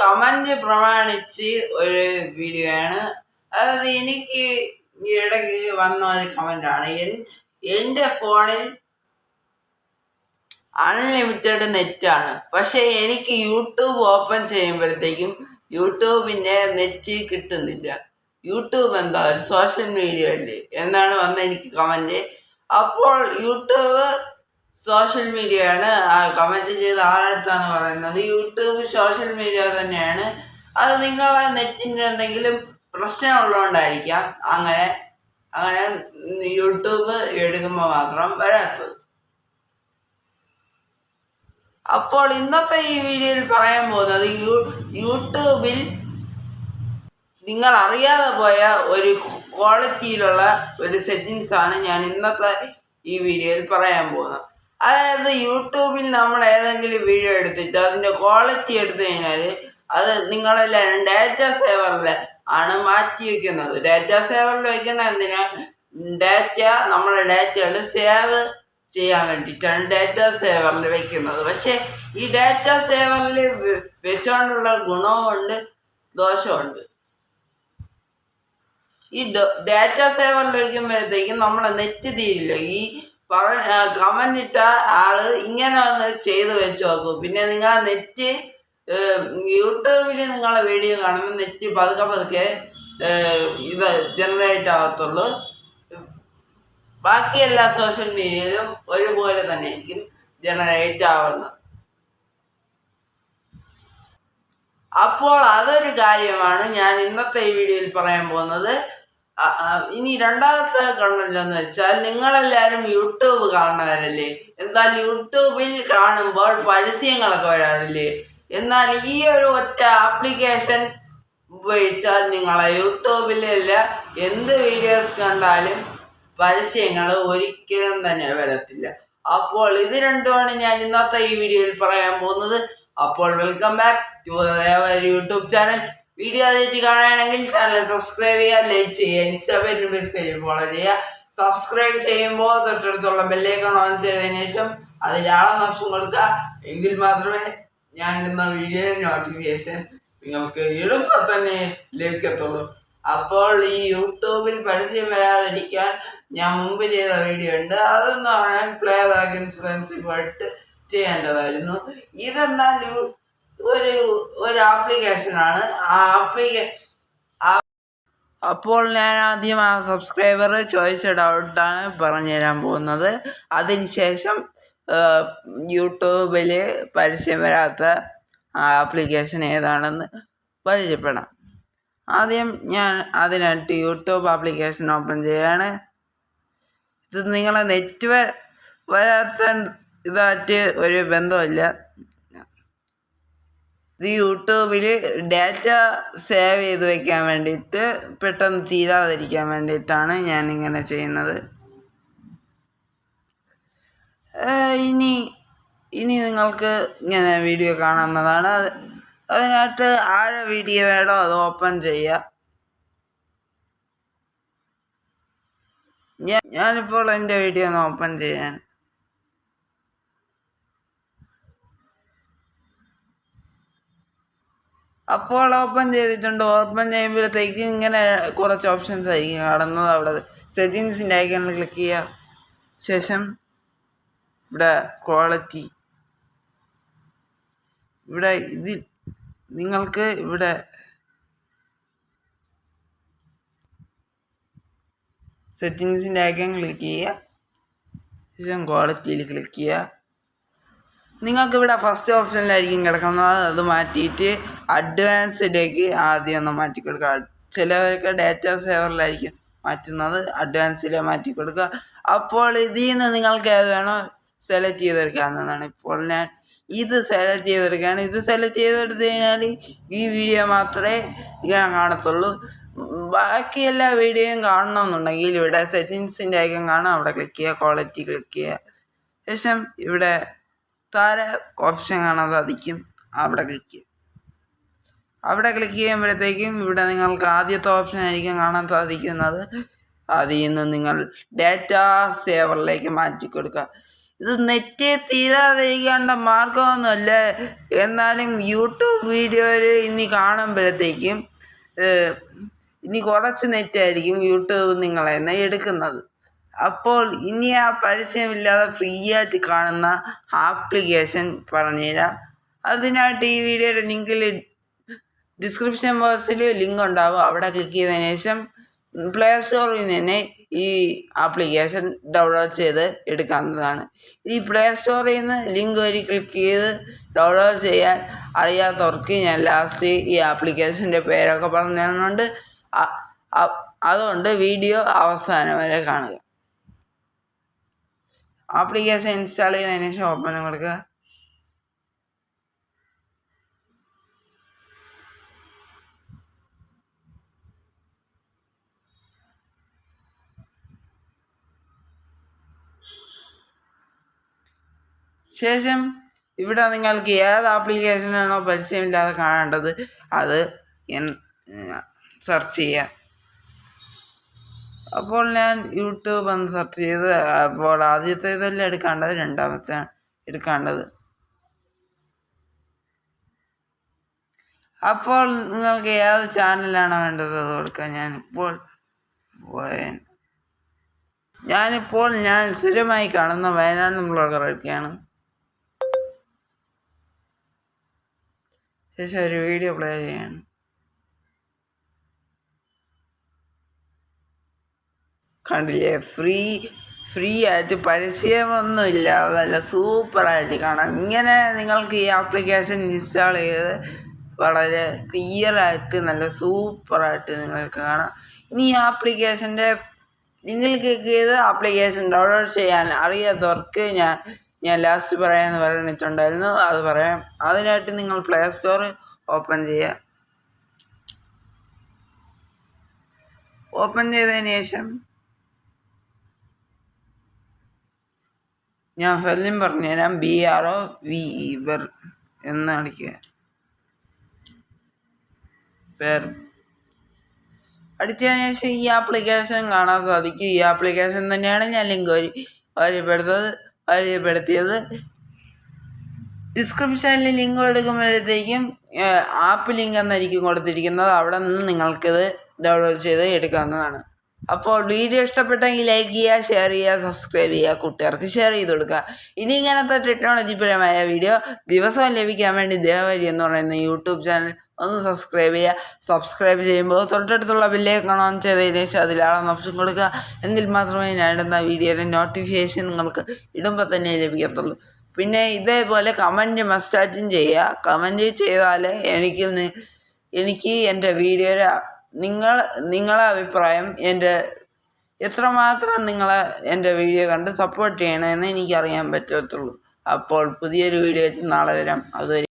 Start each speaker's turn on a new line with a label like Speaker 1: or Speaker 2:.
Speaker 1: Comment പ്രമാണിച്ച് ഒരു video ആണ്. അതായത് എനിക്ക് ഇടയ്ക്ക് വന്ന ഒരു കമന്റ് ആണ്. എൻ- എന്റെ ഫോണിൽ അൺലിമിറ്റഡ് നെറ്റാണ് പക്ഷേ എനിക്ക് യൂട്യൂബ് ഓപ്പൺ ചെയ്യുമ്പോഴത്തേക്കും യൂട്യൂബിന്റെ നെറ്റ് കിട്ടുന്നില്ല. യൂട്യൂബ് എന്താ? ഒരു സോഷ്യൽ മീഡിയ അല്ലേ? എന്നാണ് വന്ന എനിക്ക് കമന്റ് അപ്പോൾ യൂട്യൂബ് സോഷ്യൽ മീഡിയയാണ് കമന്റ് ചെയ്ത ആളടുത്താണ് പറയുന്നത്. യൂട്യൂബ് സോഷ്യൽ മീഡിയ തന്നെയാണ്. അത് നിങ്ങളെ നെറ്റിന്റെ എന്തെങ്കിലും പ്രശ്നമുള്ളതുകൊണ്ടായിരിക്കാം അങ്ങനെ അങ്ങനെ യൂട്യൂബ് എടുക്കുമ്പോൾ മാത്രം വരാത്തത്. അപ്പോൾ ഇന്നത്തെ ഈ വീഡിയോയിൽ പറയാൻ പോകുന്നത് യൂ യൂട്യൂബിൽ നിങ്ങൾ അറിയാതെ പോയ ഒരു ക്വാളിറ്റിയിലുള്ള ഒരു സെറ്റിങ്സ് ആണ് ഞാൻ ഇന്നത്തെ ഈ വീഡിയോയിൽ പറയാൻ പോകുന്നത്. അതായത് യൂട്യൂബിൽ നമ്മൾ ഏതെങ്കിലും വീഡിയോ എടുത്തിട്ട് അതിന്റെ ക്വാളിറ്റി എടുത്തു കഴിഞ്ഞാൽ അത് നിങ്ങളെല്ലാവരും ഡാറ്റ സേവറിൽ ആണ് മാറ്റി വയ്ക്കുന്നത് ഡാറ്റ സേവറിൽ വയ്ക്കണ എന്തിനാ? ഡാറ്റ നമ്മുടെ ഡാറ്റകൾ സേവ് ചെയ്യാൻ വേണ്ടിയിട്ടാണ് ഡാറ്റ സേവറിൽ വയ്ക്കുന്നത് പക്ഷേ ഈ ഡാറ്റ സേവറിൽ വെച്ചുകൊണ്ടുള്ള ഗുണവുമുണ്ട് ദോഷമുണ്ട് ഈ ഡാറ്റ സേവറിൽ വയ്ക്കുമ്പോഴത്തേക്കും നമ്മളെ നെറ്റ് തീരില്ല ഈ പറഞ്ഞ കമന്റ് ഇട്ട ആൾ ഇങ്ങനെ ഒന്ന് ചെയ്ത് വെച്ച് നോക്കും. പിന്നെ നിങ്ങളെ നെറ്റ് യൂട്യൂബിൽ നിങ്ങളെ വീഡിയോ കാണുമ്പോൾ നെറ്റ് പതുക്കെ പതുക്കെ ഇത് ജനറേറ്റ് ആകത്തുള്ളൂ ബാക്കി എല്ലാ സോഷ്യൽ മീഡിയയിലും ഒരുപോലെ തന്നെ ആയിരിക്കും ജനറേറ്റ് ആവുന്നത്. അപ്പോൾ അതൊരു കാര്യമാണ് ഞാൻ ഇന്നത്തെ ഈ വീഡിയോയിൽ പറയാൻ പോകുന്നത്. ഇനി രണ്ടാമത്തെ കണ്ടന്റ് എന്ന് വെച്ചാൽ നിങ്ങളെല്ലാവരും യൂട്യൂബ് കാണുന്നവരല്ലേ? എന്നാൽ യൂട്യൂബിൽ കാണുമ്പോൾ പരസ്യങ്ങളൊക്കെ വരാറില്ലേ? എന്നാൽ ഈ ഒരു ഒറ്റ ആപ്ലിക്കേഷൻ ഉപയോഗിച്ചാൽ നിങ്ങളെ യൂട്യൂബിലല്ല എന്ത് വീഡിയോസ് കണ്ടാലും പരസ്യങ്ങൾ ഒരിക്കലും തന്നെ വരത്തില്ല. അപ്പോൾ ഇത് രണ്ടുമാണ് ഞാൻ ഇന്നത്തെ ഈ വീഡിയോയിൽ പറയാൻ പോകുന്നത്. അപ്പോൾ welcome back to YouTube channel video ആദ്യമായിട്ട് കാണുകയാണെങ്കിൽ ചാനൽ സബ്സ്ക്രൈബ് ചെയ്യുക ലൈക്ക് ചെയ്യുക ഇൻസ്റ്റാഗ്രാമിൽ പേജ് ഫോളോ ചെയ്യുക. സബ്സ്ക്രൈബ് ചെയ്യുമ്പോൾ തൊട്ടടുത്തുള്ള ബെല്ലേക്കൺ ഓൺ ചെയ്തതിന് ശേഷം ആളെന്ന ഓപ്ഷൻ കൊടുക്കുക. എങ്കിൽ മാത്രമേ ഞാൻ ഇടുന്ന വീഡിയോ നോട്ടിഫിക്കേഷൻ നിങ്ങൾക്ക് എളുപ്പം തന്നെ ലഭിക്കത്തുള്ളൂ. അപ്പോൾ ഈ യൂട്യൂബിൽ പരസ്യം വരാതിരിക്കാൻ ഞാൻ മുമ്പ് ചെയ്ത വീഡിയോ ഉണ്ട്. അതെന്ന് പറഞ്ഞാൽ പ്ലേ ഇൻഷുറൻസിൽ പോയിട്ട് ചെയ്യേണ്ടതായിരുന്നു. ഇതെന്നാൽ ഒരു ഒരു ആപ്ലിക്കേഷനാണ് ആ ആപ്ലിക്കേ അപ്പോൾ ഞാൻ ആദ്യം ആ സബ്സ്ക്രൈബർ ചോയ്സ് ഡൗട്ടാണ് പറഞ്ഞു തരാൻ പോകുന്നത്. അതിനുശേഷം യൂട്യൂബിൽ പരസ്യം വരാത്ത ആപ്ലിക്കേഷൻ ഏതാണെന്ന് പരിചയപ്പെടാം. ആദ്യം ഞാൻ അതിനായിട്ട് യൂട്യൂബ് ആപ്ലിക്കേഷൻ ഓപ്പൺ ചെയ്യാണ്. ഇത് നിങ്ങളെ നെറ്റ് വരാത്ത ഇതായിട്ട് ഒരു ബന്ധമില്ല യൂട്യൂബിൽ ഡാറ്റ സേവ് ചെയ്ത് വെക്കാൻ വേണ്ടിയിട്ട് പെട്ടെന്ന് തീരാതിരിക്കാൻ വേണ്ടിയിട്ടാണ് ഞാനിങ്ങനെ ചെയ്യുന്നത്. ഇനി ഇനി നിങ്ങൾക്ക് ഇങ്ങനെ വീഡിയോ കാണാവുന്നതാണ് അത് അതിനായിട്ട് ആരെ വീഡിയോ വേണോ അത് ഓപ്പൺ ചെയ്യുക ഞാൻ ഞാനിപ്പോൾ എന്റെ വീഡിയോ ഒന്ന് ഓപ്പൺ ചെയ്യാൻ അപ്പോൾ ഓപ്പൺ ചെയ്തിട്ടുണ്ട്. ഓപ്പൺ ചെയ്യുമ്പോഴത്തേക്ക് ഇങ്ങനെ കുറച്ച് ഓപ്ഷൻസ് ആയിരിക്കും കാണുന്നത് അവിടെ. സെറ്റിങ്സിന്റെ ഐക്കണിൽ ക്ലിക്ക് ചെയ്യുക. ശേഷം ഇവിടെ ക്വാളിറ്റി ഇവിടെ ഇതിൽ നിങ്ങൾക്ക് ഇവിടെ സെറ്റിങ്സിന്റെ ഐക്കൺ ക്ലിക്ക് ചെയ്യുക. ശേഷം ക്വാളിറ്റിയിൽ ക്ലിക്ക് ചെയ്യുക. നിങ്ങൾക്ക് ഇവിടെ ഫസ്റ്റ് ഓപ്ഷനിലായിരിക്കും കിടക്കുന്നത്. അത് മാറ്റിയിട്ട് അഡ്വാൻസിലേക്ക് ആദ്യം ഒന്ന് മാറ്റി കൊടുക്കുക ചിലവർക്ക് ഡാറ്റ സേവറിലായിരിക്കും മാറ്റുന്നത്. അഡ്വാൻസിൽ മാറ്റി കൊടുക്കുക അപ്പോൾ ഇതിൽ നിന്ന് നിങ്ങൾക്ക് ഏത് വേണോ സെലക്ട് ചെയ്തെടുക്കാവുന്നതാണ്. ഇപ്പോൾ ഞാൻ ഇത് സെലക്ട് ചെയ്തെടുക്കുകയാണ്. ഇത് സെലക്ട് ചെയ്തെടുത്ത് കഴിഞ്ഞാൽ ഈ വീഡിയോ മാത്രമേ ഞാൻ കാണത്തുള്ളൂ. ബാക്കി എല്ലാ വീഡിയോയും കാണണമെന്നുണ്ടെങ്കിൽ ഇവിടെ സെറ്റിങ്സിന്റെ ഐക്കൺ കാണാം അവിടെ ക്ലിക്ക് ചെയ്യുക ക്വാളിറ്റി ക്ലിക്ക് ചെയ്യുക. ശേഷം ഇവിടെ താഴെ ഓപ്ഷൻ കാണാൻ സാധിക്കും അവിടെ ക്ലിക്ക് ചെയ്യും. അവിടെ ക്ലിക്ക് ചെയ്യുമ്പോഴത്തേക്കും ഇവിടെ നിങ്ങൾക്ക് ആദ്യത്തെ ഓപ്ഷൻ ആയിരിക്കും കാണാൻ സാധിക്കുന്നത്. അതിൽ നിന്ന് നിങ്ങൾ ഡാറ്റ സേവറിലേക്ക് മാറ്റി കൊടുക്കുക. ഇത് നെറ്റ് തീരാതിരിക്കേണ്ട മാർഗമൊന്നുമല്ല. എന്നാലും യൂട്യൂബ് വീഡിയോയിൽ ഇനി കാണുമ്പോഴത്തേക്കും ഇനി കുറച്ച് നെറ്റായിരിക്കും യൂട്യൂബ് നിങ്ങളെ എടുക്കുന്നത്. അപ്പോൾ ഇനി ആ പരസ്യമില്ലാതെ ഫ്രീ ആയിട്ട് കാണുന്ന ആപ്ലിക്കേഷൻ പറഞ്ഞുതരാം. അതിനായിട്ട് ഈ വീഡിയോയുടെ ലിങ്കിൽ ഡിസ്ക്രിപ്ഷൻ ബോക്സിൽ ലിങ്ക് ഉണ്ടാവും. അവിടെ ക്ലിക്ക് ചെയ്തതിന് ശേഷം പ്ലേ സ്റ്റോറിൽ നിന്ന് ഈ ആപ്ലിക്കേഷൻ ഡൗൺലോഡ് ചെയ്ത് എടുക്കാവുന്നതാണ്. ഈ പ്ലേ സ്റ്റോറിൽ നിന്ന് ലിങ്ക് വഴി ക്ലിക്ക് ചെയ്ത് ഡൗൺലോഡ് ചെയ്യാൻ അറിയാത്തവർക്ക് ഞാൻ ലാസ്റ്റ് ഈ ആപ്ലിക്കേഷന്റെ പേരൊക്കെ പറഞ്ഞു തരുന്നുണ്ട് അതുകൊണ്ട് വീഡിയോ അവസാനം വരെ കാണുക. ആപ്ലിക്കേഷൻ ഇൻസ്റ്റാൾ ചെയ്തതിന് ശേഷം ഓപ്പൺ കൊടുക്കുക ശേഷം ഇവിടെ നിങ്ങൾക്ക് ഏത് ആപ്ലിക്കേഷനാണോ പരസ്യമില്ലാതെ കാണേണ്ടത് അത് സെർച്ച് ചെയ്യുക അപ്പോൾ ഞാൻ യൂട്യൂബ് ഒന്ന് സെർച്ച് ചെയ്ത് അപ്പോൾ ആദ്യത്തെ ഇതല്ല എടുക്കേണ്ടത് രണ്ടാമത്തെ എടുക്കേണ്ടത്. അപ്പോൾ നിങ്ങൾക്ക് ഏത് ചാനലാണ് വേണ്ടത് അത് കൊടുക്കാം ഞാനിപ്പോൾ വയ- ഞാനിപ്പോൾ ഞാൻ സ്ഥിരമായി കാണുന്ന വയനാട് ബ്ലോഗർ ഒക്കെയാണ്. ശേഷം ഒരു വീഡിയോ പ്ലേ ചെയ്യാണ്. കണ്ടില്ലേ? ഫ്രീ ഫ്രീ ആയിട്ട് പരസ്യമൊന്നുമില്ല നല്ല സൂപ്പറായിട്ട് കാണാം. ഇങ്ങനെ നിങ്ങൾക്ക് ഈ ആപ്ലിക്കേഷൻ ഇൻസ്റ്റാൾ ചെയ്ത് വളരെ ക്ലിയറായിട്ട് നല്ല സൂപ്പറായിട്ട് നിങ്ങൾക്ക് കാണാം. ഇനി ഈ ആപ്ലിക്കേഷന്റെ നിങ്ങൾക്ക് ചെയ്ത് ആപ്ലിക്കേഷൻ ഡൗൺലോഡ് ചെയ്യാൻ അറിയാത്തവർക്ക് ഞാൻ ഞാൻ ലാസ്റ്റ് പറയാമെന്ന് പറഞ്ഞിട്ടുണ്ടായിരുന്നു. അത് പറയാം. അതിനായിട്ട് നിങ്ങൾ പ്ലേ സ്റ്റോർ ഓപ്പൺ ചെയ്യുക ഓപ്പൺ ചെയ്തതിന് ശേഷം ഞാൻ ശല്യം പറഞ്ഞു തരാം B R O V E Bir എന്ന് അടിക്കുക അടിച്ചതിന് ശേഷം ഈ ആപ്ലിക്കേഷൻ കാണാൻ സാധിക്കും. ഈ ആപ്ലിക്കേഷൻ തന്നെയാണ് ഞാൻ ലിങ്ക് വരി പരിചയപ്പെടുത്തത് പരിചയപ്പെടുത്തിയത് ഡിസ്ക്രിപ്ഷനിൽ ലിങ്ക് എടുക്കുമ്പോഴത്തേക്കും ആപ്പ് ലിങ്ക് എന്നായിരിക്കും കൊടുത്തിരിക്കുന്നത്. അവിടെ നിന്ന് നിങ്ങൾക്കിത് ഡൗൺലോഡ് ചെയ്ത് എടുക്കാവുന്നതാണ്. അപ്പോൾ വീഡിയോ ഇഷ്ടപ്പെട്ടെങ്കിൽ ലൈക്ക് ചെയ്യുക ഷെയർ ചെയ്യുക സബ്സ്ക്രൈബ് ചെയ്യുക കുട്ടികൾക്ക് ഷെയർ ചെയ്ത് കൊടുക്കുക. ഇനി ഇങ്ങനത്തെ ടെക്നോളജിപരമായ വീഡിയോ ദിവസവും ലഭിക്കാൻ വേണ്ടി ദേവരി എന്ന് പറയുന്ന യൂട്യൂബ് ചാനൽ ഒന്ന് സബ്സ്ക്രൈബ് ചെയ്യുക. സബ്സ്ക്രൈബ് ചെയ്യുമ്പോൾ തൊട്ടടുത്തുള്ള ബില്ലേക്ക് ഓൺ ചെയ്തതിന് ശേഷം അതിലാണെന്ന് ഓപ്ഷൻ കൊടുക്കുക. എങ്കിൽ മാത്രമേ ഞാൻ ഇടുന്ന വീഡിയോയുടെ നോട്ടിഫിക്കേഷൻ നിങ്ങൾക്ക് ഇടുമ്പോൾ തന്നെ ലഭിക്കത്തുള്ളൂ. പിന്നെ ഇതേപോലെ കമന്റ് മസ്റ്റാറ്റും ചെയ്യുക. കമന്റ് ചെയ്താൽ എനിക്ക് എനിക്ക് എന്റെ വീഡിയോയുടെ നിങ്ങൾ നിങ്ങളെ അഭിപ്രായം എന്റെ എത്രമാത്രം നിങ്ങൾ എന്റെ വീഡിയോ കണ്ട് സപ്പോർട്ട് ചെയ്യണമെന്ന് എനിക്കറിയാൻ പറ്റത്തുള്ളൂ. അപ്പോൾ പുതിയൊരു വീഡിയോ വെച്ച് നാളെ വരാം. അതുവരെ